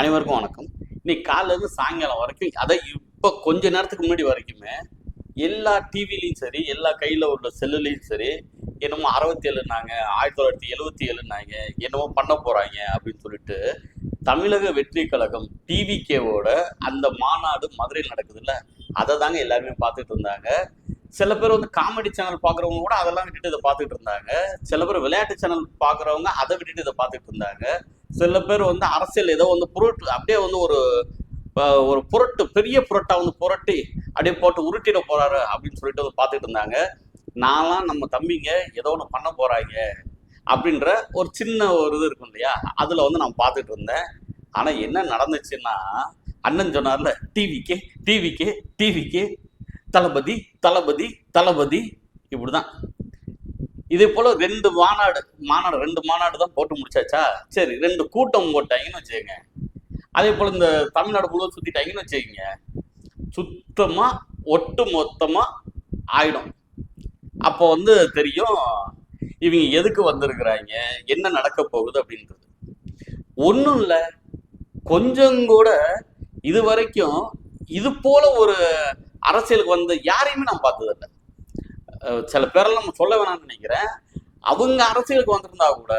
அனைவருக்கும் வணக்கம். இன்னைக்கு காலையில சாயங்காலம் வரைக்கும் அதை இப்போ கொஞ்ச நேரத்துக்கு முன்னாடி வரைக்குமே எல்லா டிவிலையும் சரி எல்லா கையில் உள்ள செல்லுலையும் சரி என்னமோ அறுபத்தி ஏழுனாங்க ஆயிரத்தி தொள்ளாயிரத்தி எழுபத்தி ஏழுனாங்க என்னமோ பண்ண போகிறாங்க அப்படின்னு சொல்லிட்டு தமிழக வெற்றி கழகம் டிவிகேவோட அந்த மாநாடு மதுரையில் நடக்குதுல்ல அதை தாங்க எல்லாருமே பார்த்துட்டு இருந்தாங்க. சில பேர் வந்து காமெடி சேனல் பார்க்குறவங்க கூட அதெல்லாம் விட்டுட்டு இதை பார்த்துட்டு இருந்தாங்க. சில பேர் விளையாட்டு சேனல் பார்க்குறவங்க அதை விட்டுட்டு இதை பார்த்துட்டு இருந்தாங்க. சில பேர் வந்து அரசியல் ஏதோ வந்து புரட்டு அப்படியே வந்து ஒரு ஒரு புரட்டு பெரிய புரட்டா வந்து புரட்டி அப்படியே போட்டு உருட்டிட போறாரு அப்படின்னு சொல்லிட்டு வந்து பார்த்துட்டு இருந்தாங்க. நான்லாம் நம்ம தம்பிங்க ஏதோ ஒன்று பண்ண போறாங்க அப்படின்ற ஒரு சின்ன ஒரு இது இருக்கும் இல்லையா? அதுல வந்து நான் பார்த்துட்டு இருந்தேன். ஆனா என்ன நடந்துச்சுன்னா அண்ணன் சொன்னார்ல டிவிக்கு டிவிக்கு டிவிக்கு தளபதி தளபதி தளபதி. இப்படிதான். இதே போல ரெண்டு மாநாடு மாநாடு ரெண்டு மாநாடு தான் போட்டு முடிச்சாச்சா? சரி ரெண்டு கூட்டம் போட்டாங்கன்னு வச்சுக்கோங்க. அதே போல இந்த தமிழ்நாடு முழுவதும் சுத்திட்டாங்கன்னு வச்சுக்கோங்க. சுத்தமா ஒட்டு மொத்தமா ஆயிடும். அப்போ வந்து தெரியும் இவங்க எதுக்கு வந்திருக்கிறாங்க? என்ன நடக்க போகுது அப்படின்றது. ஒன்றும் இல்லை. கொஞ்சம் கூட இது வரைக்கும் இது போல ஒரு அரசியலுக்கு வந்து யாரையுமே நான் பார்த்ததில்லை. சில பேரெல்லாம் நம்ம சொல்ல வேணாம்னு நினைக்கிறேன். அவங்க அரசியலுக்கு வந்திருந்தா கூட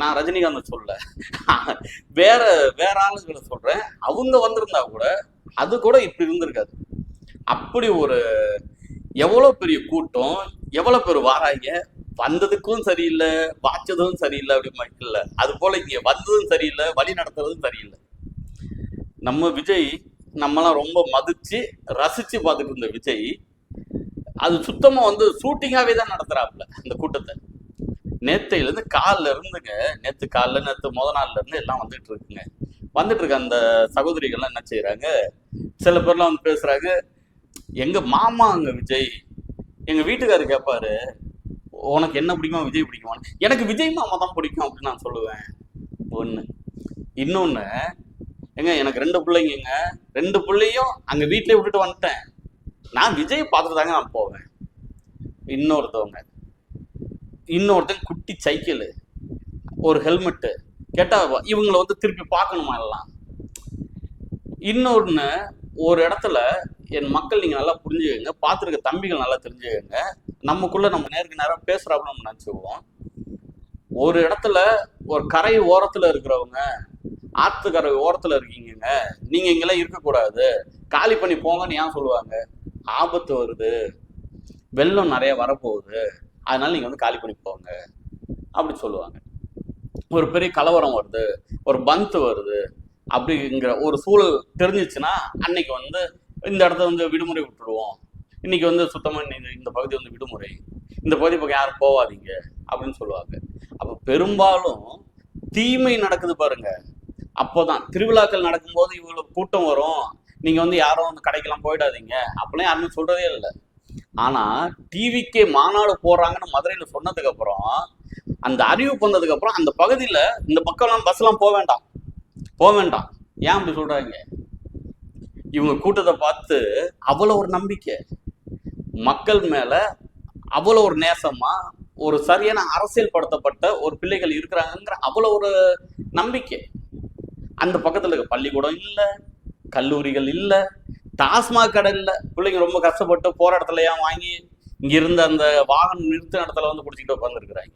நான் ரஜினிகாந்த் சொல்ல வேற வேற ஆளுங்களை சொல்றேன். அவங்க வந்திருந்தா கூட அது கூட இப்படி இருந்திருக்காது. அப்படி ஒரு எவ்வளோ பெரிய கூட்டம் எவ்வளோ பேர் வாராங்க வந்ததுக்கும் சரியில்லை வாச்சதும் சரியில்லை அப்படி இல்லை அது போல இங்கே வந்ததும் சரியில்லை வழி நடத்துறதும் சரியில்லை. நம்ம விஜய் நம்மலாம் ரொம்ப மதிச்சு ரசிச்சு பார்த்துட்டு இருந்த விஜய் அது சுத்தமா வந்து ஷூட்டிங்காவே தான் நடத்துறாப்புல அந்த கூட்டத்தை. நேத்தையிலேருந்து காலில் இருந்துங்க நேத்து காலைல நேற்று முத நாள்லேருந்து எல்லாம் வந்துட்டு இருக்குங்க. வந்துட்டு இருக்க அந்த சகோதரிகள்லாம் என்ன செய்கிறாங்க சில பேர்லாம் வந்து பேசுகிறாங்க எங்கள் மாமா அங்கே விஜய் எங்கள் வீட்டுக்காரர் கேட்பாரு உனக்கு என்ன பிடிக்குமா விஜய் பிடிக்குமா எனக்கு விஜய் மாமா தான் பிடிக்கும் அப்படின்னு நான் சொல்லுவேன். ஒன்று இன்னொன்று ஏங்க எனக்கு ரெண்டு பிள்ளைங்க ரெண்டு பிள்ளையும் அங்கே வீட்டிலே விட்டுட்டு வந்துட்டேன். நான் விஜய் பார்த்துட்டு தாங்க நான் போவேன். இன்னொருத்தவங்க. இன்னொருத்தன் குட்டி சைக்கிள் ஒரு ஹெல்மெட்டு கேட்டால் இவங்களை வந்து திருப்பி பார்க்கணுமா எல்லாம்? இன்னொன்று ஒரு இடத்துல என் மக்கள் நீங்கள் நல்லா புரிஞ்சுக்கங்க பார்த்துருக்க தம்பிகள் நல்லா தெரிஞ்சுக்கங்க நமக்குள்ளே நம்ம நேருக்கு நேரம் பேசுகிறாப்புல நம்ம நினச்சிக்குவோம். ஒரு இடத்துல ஒரு கரை ஓரத்தில் இருக்கிறவங்க ஆற்றுக்கரை ஓரத்தில் இருக்கீங்க நீங்கள் இங்கெல்லாம் இருக்கக்கூடாது. காலி பண்ணி போங்கன்னு ஏன் சொல்லுவாங்க? ஆபத்து வருது. வெள்ளம் நிறைய வரப்போகுது. அதனால நீங்கள் வந்து காலி பண்ணி போங்க. அப்படி சொல்லுவாங்க. ஒரு பெரிய கலவரம் வருது. ஒரு பந்து வருது. அப்படிங்கிற ஒரு சூழல் தெரிஞ்சிச்சுன்னா அன்னைக்கு வந்து இந்த இடத்த வந்து விடுமுறை விட்டுடுவோம் இன்னைக்கு வந்து சுத்தமாக இந்த இந்த பகுதி வந்து விடுமுறை. இந்த பகுதி பக்கம் யாரும் போகாதீங்க அப்படின்னு சொல்லுவாங்க. அப்போ பெரும்பாலும் தீமை நடக்குது பாருங்க. அப்போதான் திருவிழாக்கள் நடக்கும்போது இவ்வளோ கூட்டம் வரும். நீங்க வந்து யாரும் வந்து கடைக்கெல்லாம் போயிடாதீங்க. அப்படிலாம் யாருமே சொல்றதே இல்லை. ஆனா டிவிக்கே மாநாடு போடுறாங்கன்னு மதுரையில சொன்னதுக்கு அப்புறம் அந்த அறிவிப்பு வந்ததுக்கு அப்புறம் அந்த பகுதியில இந்த பக்கம்லாம் பஸ் எல்லாம் போக வேண்டாம். போக வேண்டாம். ஏன் அப்படி சொல்றாங்க? இவங்க கூட்டத்தை பார்த்து அவ்வளோ ஒரு நம்பிக்கை. மக்கள் மேல அவ்வளோ ஒரு நேசமா ஒரு சரியான அரசியல் படுத்தப்பட்ட ஒரு பிள்ளைகள் இருக்கிறாங்கிற அவ்வளோ ஒரு நம்பிக்கை. அந்த பக்கத்தில் இருக்க பள்ளிக்கூடம் இல்லை. கல்லூரிகள் இல்லை டாஸ்மாக் கடை இல்லை. பிள்ளைங்க ரொம்ப கஷ்டப்பட்டு போற வாங்கி இங்கிருந்து அந்த வாகனம் நிறுத்தின இடத்துல வந்து குடிச்சிட்டு உட்காந்துருக்குறாங்க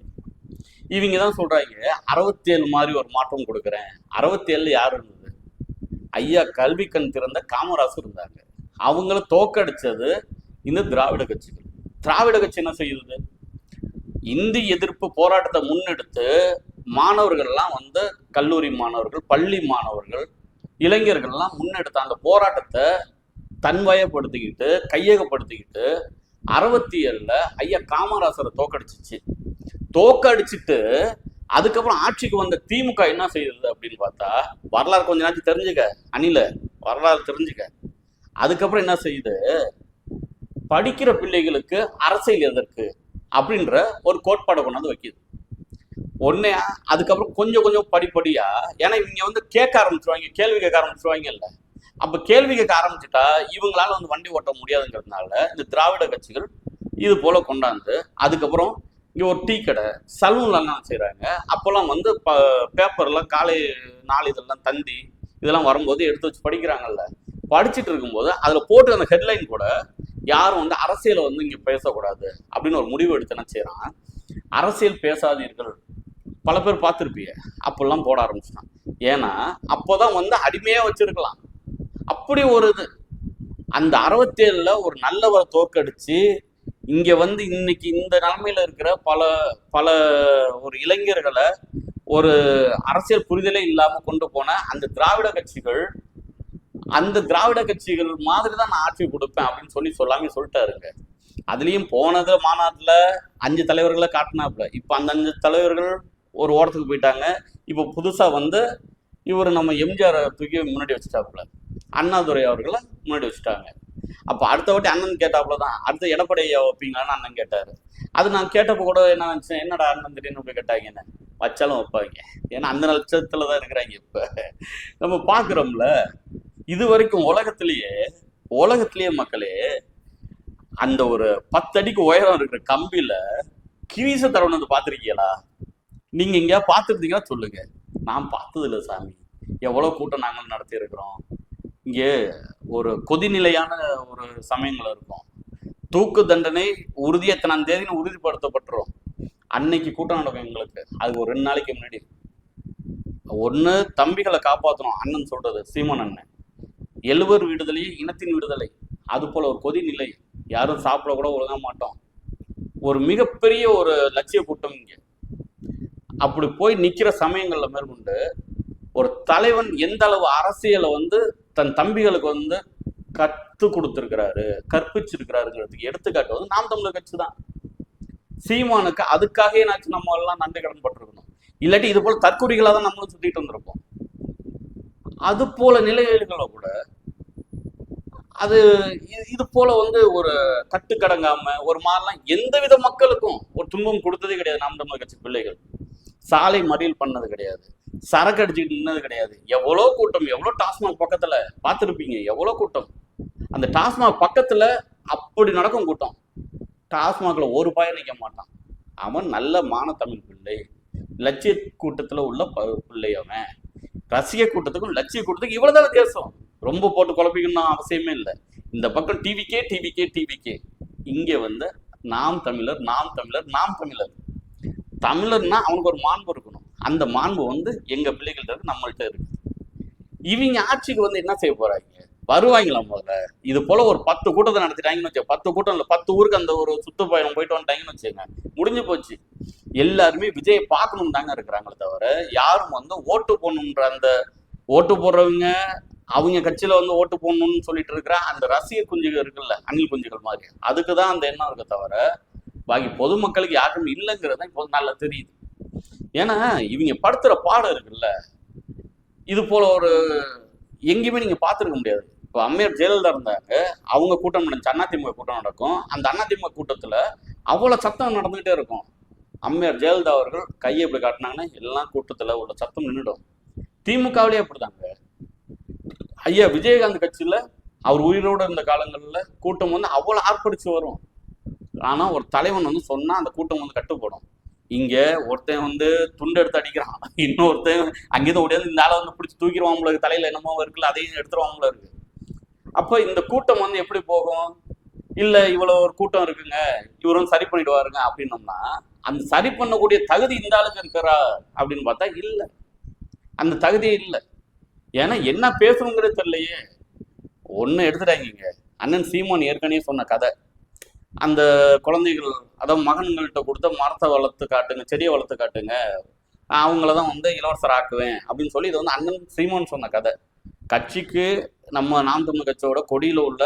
இவங்க தான் சொல்கிறாங்க அறுபத்தேழு மாதிரி ஒரு மாற்றம் கொடுக்குறேன். அறுபத்தேழு யார் இருந்தது? ஐயா கல்வி கண் திறந்த காமராசு இருந்தாங்க. அவங்கள தோக்கடிச்சது இந்த திராவிட கட்சிகள். திராவிட கட்சி என்ன செய்யுது? இந்தி எதிர்ப்பு போராட்டத்தை முன்னெடுத்து மாணவர்கள்லாம் வந்து கல்லூரி மாணவர்கள் பள்ளி மாணவர்கள் இளைஞர்கள்லாம் முன்னெடுத்த அந்த போராட்டத்தை தன்வயப்படுத்திக்கிட்டு கையகப்படுத்திக்கிட்டு அறுபத்தி ஏழில் ஐயா காமராசரை தோக்கடிச்சிச்சு. தோக்கடிச்சிட்டு அதுக்கப்புறம் ஆட்சிக்கு வந்த திமுக என்ன செய்யுது அப்படின்னு பார்த்தா வரலாறு கொஞ்ச நாளைக்கு தெரிஞ்சுக்க அணில வரலாறு தெரிஞ்சுக்க. அதுக்கப்புறம் என்ன செய்யுது படிக்கிற பிள்ளைகளுக்கு அரசியல் எதற்கு அப்படின்ற ஒரு கோட்பாடை கொண்டாந்து வைக்குது. ஒன்னே அதுக்கப்புறம் கொஞ்சம் கொஞ்சம் படிப்படியா ஏன்னா இவங்க வந்து கேட்க ஆரம்பிச்சிருவாங்க கேள்வி கேட்க ஆரம்பிச்சிருவாங்கல்ல. அப்ப கேள்வி கேட்க ஆரம்பிச்சுட்டா இவங்களால வந்து வண்டி ஓட்ட முடியாதுங்கிறதுனால இந்த திராவிட கட்சிகள் இது போல கொண்டாந்து அதுக்கப்புறம் இங்க ஒரு டீ கடை சலூன்லாம் என்ன அப்போல்லாம் வந்து ப பேப்பர்லாம் காலை நாளிதழ்லாம் தந்தி இதெல்லாம் வரும்போது எடுத்து வச்சு படிக்கிறாங்கல்ல. படிச்சுட்டு இருக்கும்போது அதில் போட்டு அந்த ஹெட்லைன் கூட யாரும் வந்து அரசியலை வந்து இங்கே பேசக்கூடாது அப்படின்னு ஒரு முடிவு எடுத்து என்ன செய்கிறான் அரசியல் பேசாதீர்கள். பல பேர் பார்த்துருப்பீங்க. அப்பெல்லாம் போட ஆரம்பிச்சிட்டான். ஏன்னா அப்போதான் வந்து அடிமையாக வச்சுருக்கலாம். அப்படி ஒரு இது. அந்த அறுபத்தேழில் ஒரு நல்லவரை தோற்கடிச்சு இங்கே வந்து இன்னைக்கு இந்த நிலமையில் இருக்கிற பல பல ஒரு இளைஞர்களை ஒரு அரசியல் புரிதலே இல்லாமல் கொண்டு போன அந்த திராவிட கட்சிகள் அந்த திராவிட கட்சிகள் மாதிரி தான் நான் ஆட்சி கொடுப்பேன் அப்படின்னு சொல்லி சொல்லாமே சொல்லிட்டாருங்க. அதுலேயும் போனது மாநாட்டில் அஞ்சு தலைவர்களை காட்டினாப்புல. இப்போ அந்த அஞ்சு தலைவர்கள் ஒரு ஓரத்துக்கு போயிட்டாங்க. இப்போ புதுசா வந்து இவர் நம்ம எம்ஜிஆர் தூக்கி முன்னாடி வச்சுட்டாப்புல. அண்ணாதுரை அவர்களை முன்னாடி வச்சுட்டாங்க. அப்ப அடுத்த வாட்டி அண்ணன் கேட்டாப்புல தான் அடுத்த எடப்பாடியை வைப்பீங்களான்னு அண்ணன் கேட்டாரு. அது நான் கேட்டப்போ கூட என்ன நினச்சேன் என்னடா அண்ணன் திடீர்னு போய் கேட்டாங்கன்னு? வச்சாலும் வைப்பாங்க. ஏன்னா அந்த லட்சத்துல தான் இருக்கிறாங்க இப்போ. நம்ம பாக்குறோம்ல இது வரைக்கும் உலகத்திலேயே உலகத்திலேயே மக்களே அந்த ஒரு பத்தடிக்கு உயரம் இருக்கிற கம்பியில் கிரீச தரவன் வந்து பார்த்திருக்கீங்களா? நீங்க எங்கேயா பார்த்துருந்தீங்கன்னா சொல்லுங்க. நான் பார்த்தது இல்லை சாமி. எவ்வளவு கூட்டம் நாங்கள் நடத்தி இருக்கிறோம் இங்கே ஒரு கொதிநிலையான ஒரு சமயங்கள் இருக்கும். தூக்கு தண்டனை உறுதி எத்தனாம் தேதினு உறுதிப்படுத்தப்பட்டுரும். அன்னைக்கு கூட்டம் நடக்கும் எங்களுக்கு. அது ஒரு ரெண்டு நாளைக்கு முன்னாடி. ஒன்று தம்பிகளை காப்பாற்றணும் அண்ணன் சொல்றது சீமன் அண்ணன். எழுவர் விடுதலை இனத்தின் விடுதலை. அது போல ஒரு கொதிநிலை. யாரும் சாப்பிட கூட ஒழுங்க மாட்டோம். ஒரு மிகப்பெரிய ஒரு லட்சிய கூட்டம் இங்கே. அப்படி போய் நிற்கிற சமயங்களில் மேற்கொண்டு ஒரு தலைவன் எந்த அளவு அரசியலை வந்து தன் தம்பிகளுக்கு வந்து கற்று கொடுத்துருக்கிறாரு கற்பிச்சிருக்கிறாருங்கிறதுக்கு எடுத்துக்காட்டு வந்து நாம் தமிழர் கட்சி தான். சீமானுக்கு அதுக்காகவே நாச்சு நம்ம எல்லாம் நன்றி கடன் பட்டிருக்கணும். இல்லாட்டி இது போல தற்கொலைகளாக தான் நம்மளும் சுத்திட்டு வந்திருப்போம். அது போல நிலைகளை கூட அது இது- இது போல வந்து ஒரு கட்டுக்கடங்காம ஒரு மாதிரிலாம் எந்த வித மக்களுக்கும் ஒரு துன்பம் கொடுத்ததே கிடையாது நாம் தமிழர் கட்சி பிள்ளைகள். சாலை மறியல் பண்ணது கிடையாது. சரக்கு அடிச்சுக்கிட்டு நின்னது கிடையாது. எவ்வளோ கூட்டம் எவ்வளோ டாஸ்மாக் பக்கத்தில் பார்த்துருப்பீங்க எவ்வளோ கூட்டம். அந்த டாஸ்மாக் பக்கத்தில் அப்படி நடக்கும் கூட்டம். டாஸ்மாகில் ஒரு பய நிற்க மாட்டான். அவன் நல்ல மானத்தமிழ் பிள்ளை. லட்சிய கூட்டத்தில் உள்ள ப- பிள்ளை அவன். ரசிக கூட்டத்துக்கும் லட்சிய கூட்டத்துக்கும் இவ்வளவுதான் வித்தியாசம் ரொம்ப போட்டு குழப்பிக்கணும்னு அவசியமே இல்லை. இந்த பக்கம் டிவிக்கே டிவிக்கே டிவிக்கே இங்கே வந்து நாம் தமிழர் நாம் தமிழர் நாம் தமிழர். தமிழர்னா அவனுக்கு ஒரு மாண்பு இருக்கணும். அந்த மாண்பு வந்து எங்க பிள்ளைகள்ட்ட இருக்கு நம்மள்ட்ட இருக்கு. இவங்க ஆட்சிக்கு வந்து என்ன செய்ய போறாங்க? வருவாங்களா முதல்ல? இது போல ஒரு பத்து கூட்டத்தை நடத்திட்டாங்கன்னு வச்சு பத்து கூட்டம் இல்லை பத்து ஊருக்கு அந்த ஒரு சுற்றுப்பயணம் போயிட்டு வந்துட்டாங்கன்னு வச்சுங்க முடிஞ்சு போச்சு. எல்லாருமே விஜயை பார்க்கணும் தாங்க இருக்கிறாங்களே தவிர யாரும் வந்து ஓட்டு போடணுன்ற அந்த ஓட்டு போடுறவங்க அவங்க கட்சியில வந்து ஓட்டு போடணும்னு சொல்லிட்டு இருக்கிற அந்த ரசிக குஞ்சுகள் இருக்குல்ல அணில் குஞ்சுகள் மாதிரி. அதுக்கு தான் அந்த எண்ணம் இருக்க தவிர பாக்கி பொதுமக்களுக்கு யாருக்கும் இல்லைங்கிறது இப்போ நல்லா தெரியுது. ஏன்னா இவங்க படுத்துற பாடம் இருக்குல்ல இது போல ஒரு எங்கேயுமே நீங்க பார்த்துருக்க முடியாது. இப்போ அம்மையார் ஜெயலலிதா இருந்தாங்க அவங்க கூட்டம் நடந்துச்சு அதிமுக கூட்டம் நடக்கும். அந்த அதிமுக கூட்டத்தில் அவ்வளோ சத்தம் நடந்துகிட்டே இருக்கும். அம்மையார் ஜெயலலிதா அவர்கள் கையை இப்படி காட்டினாங்கன்னா எல்லாம் கூட்டத்தில் உள்ள சத்தம் நின்றுடும் திமுகவிலேயே அப்படிதாங்க. ஐயா விஜயகாந்த் கட்சியில் அவர் உயிரோடு இருந்த காலங்களில் கூட்டம் வந்து அவ்வளோ ஆர்ப்பரித்து வரும். ஆனா ஒரு தலைவன் வந்து சொன்னா அந்த கூட்டம் வந்து கட்டுப்படும். இங்க ஒருத்தன் வந்து துண்டு எடுத்து அடிக்கிறான். இன்னொருத்தன் அங்கேருந்து ஓடியாந்து இந்த ஆளை வந்து பிடிச்சி தூக்கிடுவாங்கள தலையில என்னமோ இருக்குல்ல அதையும் எடுத்துருவாங்களோ இருக்கு. அப்போ இந்த கூட்டம் வந்து எப்படி போகும்? இல்ல இவ்வளவு ஒரு கூட்டம் இருக்குங்க இவரும் சரி பண்ணிடுவாருங்க அப்படின்னோம்னா அந்த சரி பண்ணக்கூடிய தகுதி இந்த ஆளுக்கு இருக்கிறா அப்படின்னு பார்த்தா இல்ல. அந்த தகுதியே இல்லை. ஏன்னா என்ன பேசணுங்கிறது தெரியலையே. ஒண்ணு எடுத்துட்டாங்க அண்ணன் சீமான் ஏற்கனவே சொன்ன கதை. அந்த குழந்தைகள் அதாவது மகன்கள்கிட்ட கொடுத்த மரத்தை வளர்த்து காட்டுங்க செடியை வளர்த்து காட்டுங்க. அவங்கள தான் வந்து இளவரசர் ஆக்குவேன் அப்படின்னு சொல்லி இது வந்து அண்ணன் சீமான் சொன்ன கதை. கட்சிக்கு நம்ம நாம் தமிழ் கட்சியோட கொடியில் உள்ள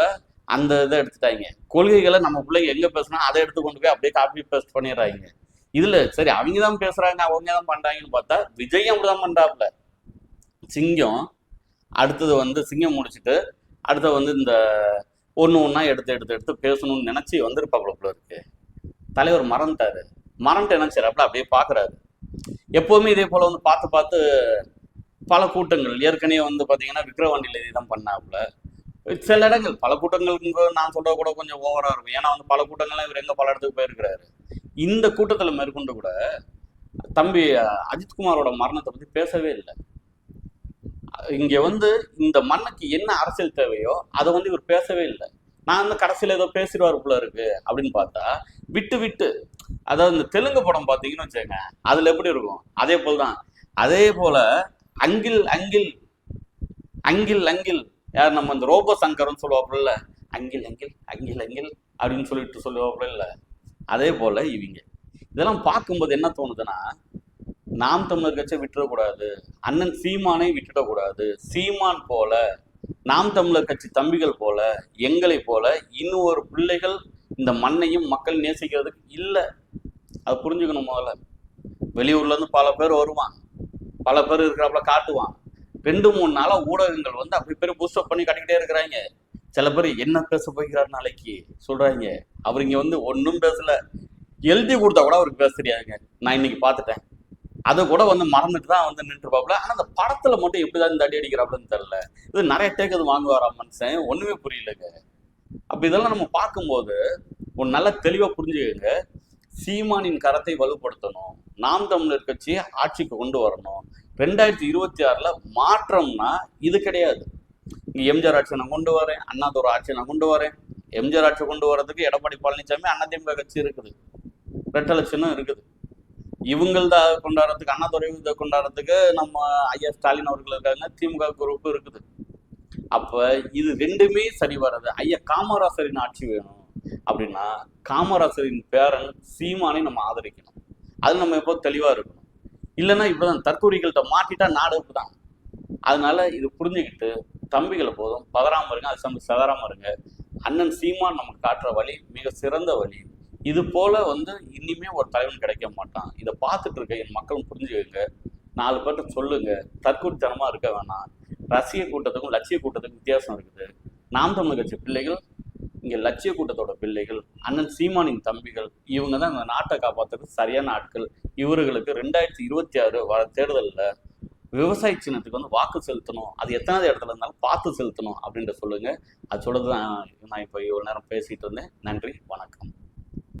அந்த இதை எடுத்துட்டாங்க. கொள்கைகளை நம்ம பிள்ளைங்க எங்கே பேசுனா அதை எடுத்து கொண்டு போய் அப்படியே காப்பி பேஸ்ட் பண்ணிடுறாங்க. இதில் சரி அவங்க தான் பேசுகிறாங்க அவங்க தான் பண்ணுறாங்கன்னு பார்த்தா விஜயும் அப்படிதான் பண்ணுறாப்புல சிங்கம் அடுத்தது வந்து சிங்கம் முடிச்சுட்டு அடுத்தது வந்து இந்த ஒன்று ஒன்றா எடுத்து எடுத்து எடுத்து பேசணும்னு நினச்சி வந்திருப்பாப்புல போல இருக்கு. தலைவர் மறந்துட்டாரு. மறந்துட்டு என்ன செய்யறாப்புல அப்படியே பார்க்குறாரு எப்போவுமே இதே போல் வந்து பார்த்து பார்த்து பல கூட்டங்கள். ஏற்கனவே வந்து பார்த்தீங்கன்னா விக்ரவாண்டியில் இதுதான் பண்ணாப்புல. சில இடங்கள் பல கூட்டங்களுக்கு நான் சொல்ற கூட கொஞ்சம் ஓவரா இருக்கும். ஏன்னா வந்து பல கூட்டங்கள்லாம் இவர் எங்க பல இடத்துக்கு போயிருக்கிறாரு. இந்த கூட்டத்தில் மேற்கொண்டு கூட தம்பி அஜித்குமாரோட மரணத்தை பத்தி பேசவே இல்லை. இங்க வந்து இந்த மண்ணுக்கு என்ன அரசியல் தேவையோ அதை வந்து இவர் பேசவே இல்லை. நான் வந்து கடைசியில் ஏதோ பேசிடுவார் போல இருக்கு அப்படின்னு பார்த்தா விட்டு விட்டு அதாவது இந்த தெலுங்கு படம் பார்த்தீங்கன்னு வச்சுக்கோங்க அதில் எப்படி இருக்கும்? அதே போல் தான். அதே போல அங்கில் அங்கில் அங்கில் அங்கில் யார் நம்ம இந்த ரோபோ சங்கர்னு சொல்லுவாப்புல அங்கில் அங்கில் அங்கில் அங்கில் அப்படின்னு சொல்லிட்டு சொல்லுவாப்புல இல்லை. அதே போல இவங்க. இதெல்லாம் பார்க்கும்போது என்ன தோணுதுன்னா நாம் தமிழர் கட்சியை விட்டுறக்கூடாது. அண்ணன் சீமானை விட்டுடக்கூடாது. சீமான் போல நாம் தமிழர் கட்சி தம்பிகள் போல எங்களை போல இன்னும் ஒரு பிள்ளைகள் இந்த மண்ணையும் மக்கள் நேசிக்கிறதுக்கு இல்லை. அதை புரிஞ்சுக்கணும் முதல்ல. வெளியூர்லேருந்து பல பேர் வருவான் பல பேர் இருக்கிறாப்புல காட்டுவான் ரெண்டு மூணு நாளாக ஊடகங்கள் வந்து அப்படி பேர் பூஸ்டப் பண்ணி கட்டிக்கிட்டே இருக்கிறாங்க. சில பேர் என்ன பேச போகிறார் நாளைக்கு சொல்கிறாங்க அவர் இங்கே வந்து ஒன்றும் பேசலை. எழுதி கொடுத்தா கூட அவருக்கு பேச தெரியாதுங்க. நான் இன்னைக்கு பார்த்துட்டேன். அதை கூட வந்து மறந்துட்டு தான் வந்து நின்றுப்பாப்புல ஆனால் அந்த படத்தில் மட்டும் எப்படிதான் இந்த அடி அடிக்கிறாப்புலன்னு தெரில இது நிறைய டேக் அது வாங்குவாரா மனுஷன்? ஒன்றுமே புரியலங்க. அப்போ இதெல்லாம் நம்ம பார்க்கும்போது ஒரு நல்ல தெளிவாக புரிஞ்சுக்கங்க. சீமானின் கரத்தை வலுப்படுத்தணும். நாம் தமிழர் கட்சியை ஆட்சிக்கு கொண்டு வரணும். ரெண்டாயிரத்தி இருபத்தி ஆறில் மாற்றம்னா இது கிடையாது. இங்கே எம்ஜிஆர் ஆட்சியை நான் கொண்டு வரேன். அண்ணாதுரை ஆட்சியை நான் கொண்டு வரேன். எம்ஜிஆர் ஆட்சி கொண்டு வரதுக்கு எடப்பாடி பழனிசாமி அதிமுக கட்சி இருக்குது. ரெட்டை இருக்குது. இவங்கள்த கொண்டாடுறதுக்கு அண்ணாதுரை இதை கொண்டாடுறதுக்கு நம்ம ஐயா ஸ்டாலின் அவர்கள் இருக்காங்க திமுக குரூப் இருக்குது. அப்ப இது ரெண்டுமே சரி வராது. ஐயா காமராசரின் ஆட்சி வேணும் அப்படின்னா காமராசரின் பேரன் சீமானை நம்ம ஆதரிக்கணும். அது நம்ம எப்போ தெளிவா இருக்கணும். இல்லைன்னா இப்பதான் தற்கூரிகள்கிட்ட மாட்டிட்டா நாடு தான் அதனால இது புரிஞ்சுக்கிட்டு தம்பிகளை போதும். பதறாம இருங்க அது சம்பந்த சதறாம இருங்க. அண்ணன் சீமான் நமக்கு காட்டுற வழி மிக சிறந்த வழி. இது போல வந்து இனிமே ஒரு தலைவன் கிடைக்க மாட்டான். இதை பார்த்துட்டு இருக்க என் மக்களும் புரிஞ்சுக்கங்க. நாலு பேர்கிட்ட சொல்லுங்க. தற்கொலைத்தனமாக இருக்க வேணாம். ரசிக கூட்டத்துக்கும் லட்சிய கூட்டத்துக்கும் வித்தியாசம் இருக்குது. நாம் தமிழ் கட்சி பிள்ளைகள் இங்கே லட்சிய கூட்டத்தோட பிள்ளைகள் அண்ணன் சீமானின் தம்பிகள் இவங்க தான் இந்த நாட்டை காப்பாற்றுறது சரியான ஆட்கள். இவர்களுக்கு ரெண்டாயிரத்தி இருபத்தி ஆறு வர தேர்தலில் விவசாய சின்னத்துக்கு வந்து வாக்கு செலுத்தணும். அது எத்தனாவது இடத்துல இருந்தாலும் பார்த்து செலுத்தணும் அப்படின்ற சொல்லுங்க. அது சொல்றது தான் நான் இப்போ இவ்வளோ நேரம் பேசிட்டு இருந்தேன். நன்றி வணக்கம்.